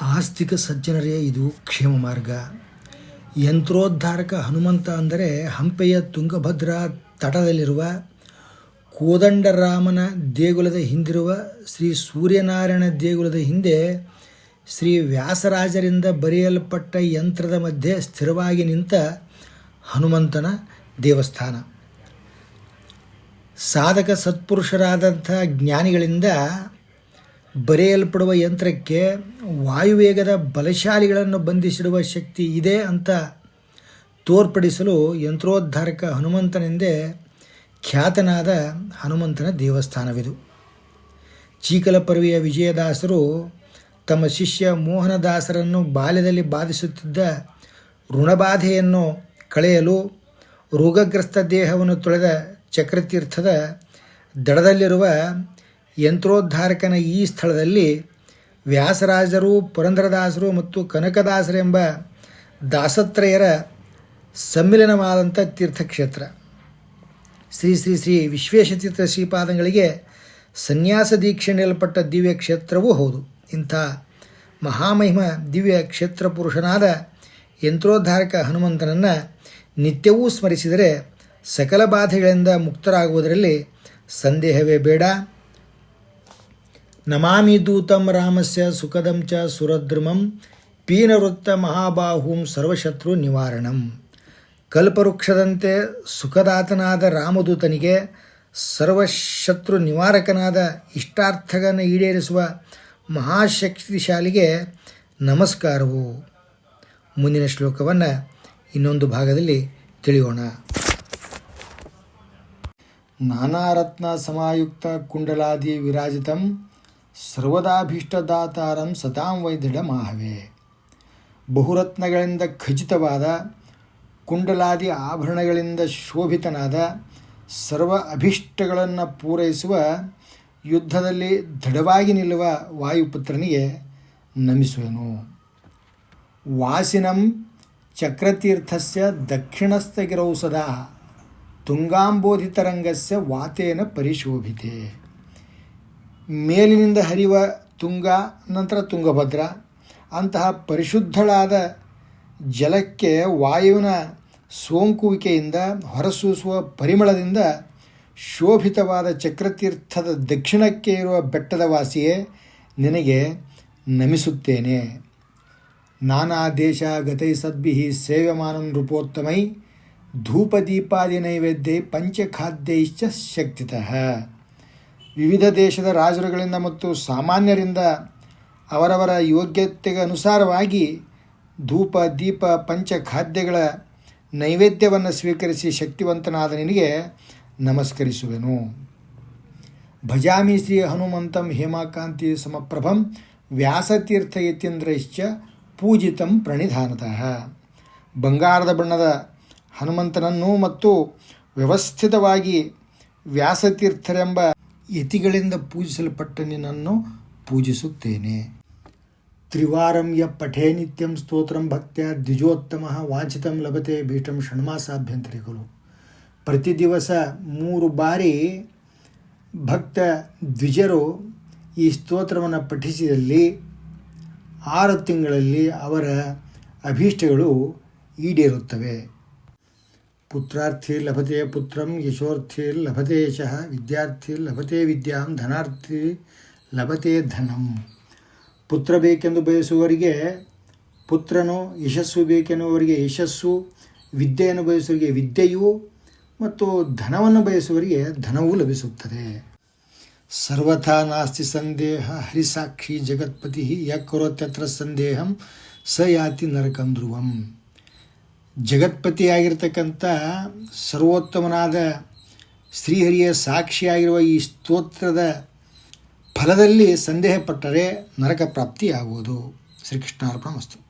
ಆಸ್ತಿಕ ಸಜ್ಜನರೇ, ಇದು ಕ್ಷೇಮ ಮಾರ್ಗ. ಯಂತ್ರೋದ್ಧಾರಕ ಹನುಮಂತ ಅಂದರೆ ಹಂಪೆಯ ತುಂಗಭದ್ರಾ ತಟದಲ್ಲಿರುವ ಕೋದಂಡರಾಮನ ದೇಗುಲದ ಹಿಂದಿರುವ ಶ್ರೀ ಸೂರ್ಯನಾರಾಯಣ ದೇಗುಲದ ಹಿಂದೆ ಶ್ರೀ ವ್ಯಾಸರಾಜರಿಂದ ಬರೆಯಲ್ಪಟ್ಟ ಯಂತ್ರದ ಮಧ್ಯೆ ಸ್ಥಿರವಾಗಿ ನಿಂತ ಹನುಮಂತನ ದೇವಸ್ಥಾನ. ಸಾಧಕ ಸತ್ಪುರುಷರಾದಂಥ ಜ್ಞಾನಿಗಳಿಂದ ಬರೆಯಲ್ಪಡುವ ಯಂತ್ರಕ್ಕೆ ವಾಯುವೇಗದ ಬಲಶಾಲಿಗಳನ್ನು ಬಂಧಿಸಿಡುವ ಶಕ್ತಿ ಇದೆ ಅಂತ ತೋರ್ಪಡಿಸಲು ಯಂತ್ರೋದ್ಧಾರಕ ಹನುಮಂತನೆಂದೇ ಖ್ಯಾತನಾದ ಹನುಮಂತನ ದೇವಸ್ಥಾನವಿದು. ಚೀಕಲಪರ್ವಿಯ ವಿಜಯದಾಸರು ತಮ್ಮ ಶಿಷ್ಯ ಮೋಹನದಾಸರನ್ನು ಬಾಲ್ಯದಲ್ಲಿ ಬಾಧಿಸುತ್ತಿದ್ದ ಋಣಬಾಧೆಯನ್ನು ಕಳೆಯಲು ರೋಗಗ್ರಸ್ತ ದೇಹವನ್ನು ತೊಳೆದ ಚಕ್ರತೀರ್ಥದ ದಡದಲ್ಲಿರುವ ಯಂತ್ರೋದ್ಧಾರಕನ ಈ ಸ್ಥಳದಲ್ಲಿ ವ್ಯಾಸರಾಜರು, ಪುರಂದರದಾಸರು ಮತ್ತು ಕನಕದಾಸರೆಂಬ ದಾಸತ್ರಯರ ಸಮ್ಮಿಲನವಾದಂಥ ತೀರ್ಥಕ್ಷೇತ್ರ. ಶ್ರೀ ಶ್ರೀ ಶ್ರೀ ವಿಶ್ವೇಶತೀರ್ಥ ಶ್ರೀಪಾದಂಗಳಿಗೆ ಸನ್ಯಾಸ ದೀಕ್ಷೆ ನೀಡಲ್ಪಟ್ಟ ದಿವ್ಯ ಕ್ಷೇತ್ರವೂ ಹೌದು. ಇಂಥ ಮಹಾಮಹಿಮ ದಿವ್ಯ ಕ್ಷೇತ್ರ ಪುರುಷನಾದ ಯಂತ್ರೋದ್ಧಾರಕ ಹನುಮಂತನನ್ನು ನಿತ್ಯವೂ ಸ್ಮರಿಸಿದರೆ ಸಕಲ ಬಾಧೆಗಳಿಂದ ಮುಕ್ತರಾಗುವುದರಲ್ಲಿ ಸಂದೇಹವೇ ಬೇಡ. ನಮಾಮಿ ದೂತಂ ರಾಮಸ್ಯ ಸುಖದಂ ಚ ಸುರದ್ರಮಂ, ಪೀನವೃತ್ತ ಮಹಾಬಾಹುಂ ಸರ್ವಶತ್ರು ನಿವಾರಣಂ. ಕಲ್ಪವೃಕ್ಷದಂತೆ ಸುಖದಾತನಾದ ರಾಮದೂತನಿಗೆ ಸರ್ವಶತ್ರು ನಿವಾರಕನಾದ ಇಷ್ಟಾರ್ಥಗಳನ್ನು ಈಡೇರಿಸುವ ಮಹಾಶಕ್ತಿಶಾಲಿಗೆ ನಮಸ್ಕಾರವು. ಮುಂದಿನ ಶ್ಲೋಕವನ್ನು ಇನ್ನೊಂದು ಭಾಗದಲ್ಲಿ ತಿಳಿಯೋಣ. ನಾನಾರತ್ನ ಸಮಾಯುಕ್ತ ಕುಂಡಲಾದಿ ವಿರಾಜಿತಂ ಸರ್ವದಾಭೀಷ್ಟದಾತಾರಂ ಸತಾಂ ವೈದೃಢ ಮಾಹವೇ. ಬಹುರತ್ನಗಳಿಂದ ಖಚಿತವಾದ, ಕುಂಡಲಾದಿ ಆಭರಣಗಳಿಂದ ಶೋಭಿತನಾದ, ಸರ್ವ ಅಭೀಷ್ಟಗಳನ್ನು ಪೂರೈಸುವ, ಯುದ್ಧದಲ್ಲಿ ದೃಢವಾಗಿ ನಿಲ್ಲುವ ವಾಯುಪುತ್ರನಿಗೆ ನಮಿಸುವೆನು. ವಾಸಿನಂ ಚಕ್ರತೀರ್ಥಸ್ಯ ದಕ್ಷಿಣಸ್ಥಗಿರೌ ಸದಾ ತುಂಗಾಂಬೋಧಿತರಂಗಸ್ಯ ವಾತೇನ ಪರಿಶೋಭಿತೆ. ಮೇಲಿನಿಂದ ಹರಿಯುವ ತುಂಗ, ನಂತರ ತುಂಗಭದ್ರ. ಅಂತಹ ಪರಿಶುದ್ಧಳಾದ ಜಲಕ್ಕೆ ವಾಯುವಿನ ಸೋಂಕುವಿಕೆಯಿಂದ ಹೊರಸೂಸುವ ಪರಿಮಳದಿಂದ ಶೋಭಿತವಾದ ಚಕ್ರತೀರ್ಥದ ದಕ್ಷಿಣಕ್ಕೆ ಇರುವ ಬೆಟ್ಟದ ವಾಸಿಯೇ ನಿನಗೆ ನಮಿಸುತ್ತೇನೆ. ನಾನಾ ದೇಶ ಗತೈ ಸದ್ಭಿ ಸೇವ್ಯಮಾನಂ ರೂಪೋತ್ತಮೈ ಧೂಪದೀಪಾದಿ ನೈವೇದ್ಯ ಪಂಚಖಾದ್ಯೈಶ್ಚ ಶಕ್ತಿತಃ. ವಿವಿಧ ದೇಶದ ರಾಜರುಗಳಿಂದ ಮತ್ತು ಸಾಮಾನ್ಯರಿಂದ ಅವರವರ ಯೋಗ್ಯತೆಗೆ ಅನುಸಾರವಾಗಿ ಧೂಪ, ದೀಪ, ಪಂಚ ಖಾದ್ಯಗಳ ನೈವೇದ್ಯವನ್ನು ಸ್ವೀಕರಿಸಿ ಶಕ್ತಿವಂತನಾದ ನಿನಗೆ ನಮಸ್ಕರಿಸುವೆನು. ಭಜಾಮಿ ಶ್ರೀ ಹನುಮಂತಂ ಹೇಮಾಕಾಂತಿ ಸಮಪ್ರಭಂ ವ್ಯಾಸತೀರ್ಥ ಯತೀಂದ್ರಶ್ಚ ಪೂಜಿತಂ ಪ್ರಣಿಧಾನತಃ. ಬಂಗಾರದ ಬಣ್ಣದ ಹನುಮಂತನನ್ನು ಮತ್ತು ವ್ಯವಸ್ಥಿತವಾಗಿ ವ್ಯಾಸತೀರ್ಥರೆಂಬ ಯತಿಗಳಿಂದ ಪೂಜಿಸಲ್ಪಟ್ಟ ನಿನ್ನನ್ನು ಪೂಜಿಸುತ್ತೇನೆ. ತ್ರಿವಾರಂ ಯ ಪಠೇ ನಿತ್ಯಂ ಸ್ತೋತ್ರಂ ಭಕ್ತ ದ್ವಿಜೋತ್ತಮ ವಾಂಛಿತಂ ಲಭತೆ ಭೀಟಂ ಷಣ್ಮಾಸಾಭ್ಯಂತರಿಗಳು. ಪ್ರತಿ ದಿವಸ ಮೂರು ಬಾರಿ ಭಕ್ತ ದ್ವಿಜರು ಈ ಸ್ತೋತ್ರವನ್ನು ಪಠಿಸಿದಲ್ಲಿ ಆರು ತಿಂಗಳಲ್ಲಿ ಅವರ ಅಭೀಷ್ಟಗಳು ಈಡೇರುತ್ತವೆ. ಪುತ್ರಾರ್ಥಿ ಲಭತೆ ಪುತ್ರಂ ಯಶೋರ್ಥಿ ಲಭತೆ ಯಶಃ ವಿದ್ಯಾರ್ಥಿ ಲಭತೆ ವಿದ್ಯಾಂ ಧನಾರ್ಥಿ ಲಭತೆ ಧನಂ ಪುತ್ರ ಬೇಕೆಂದು ಬಯಸುವವರಿಗೆ ಪುತ್ರನು ಯಶಸ್ಸು ಬೇಕೆನ್ನುವವರಿಗೆ ಯಶಸ್ಸು, ವಿದ್ಯೆಯನ್ನು ಬಯಸುವವರಿಗೆ ವಿದ್ಯೆಯು ಮತ್ತು ಧನವನ್ನು ಬಯಸುವವರಿಗೆ ಧನವೂ ಲಭಿಸುತ್ತದೆ. ಸರ್ವಥಾ ನಾಸ್ತಿ ಸಂದೇಹ, ಹರಿಸಾಕ್ಷಿ ಜಗತ್ಪತಿ ಯಕರೋತ್ಯತ್ರ ಸಂದೇಹಂ ಸ ಯಾತಿ ನರಕಂ ಧ್ರುವಂ। ಜಗತ್ಪತಿಯಾಗಿರ್ತಕ್ಕಂಥ ಸರ್ವೋತ್ತಮನಾದ ಶ್ರೀಹರಿಯ ಸಾಕ್ಷಿಯಾಗಿರುವ ಈ ಸ್ತೋತ್ರದ ಫಲದಲ್ಲಿ ಸಂದೇಹಪಟ್ಟರೆ ನರಕ ಪ್ರಾಪ್ತಿಯಾಗುವುದು. ಶ್ರೀಕೃಷ್ಣಾರ್ಪಣ ವಸ್ತು.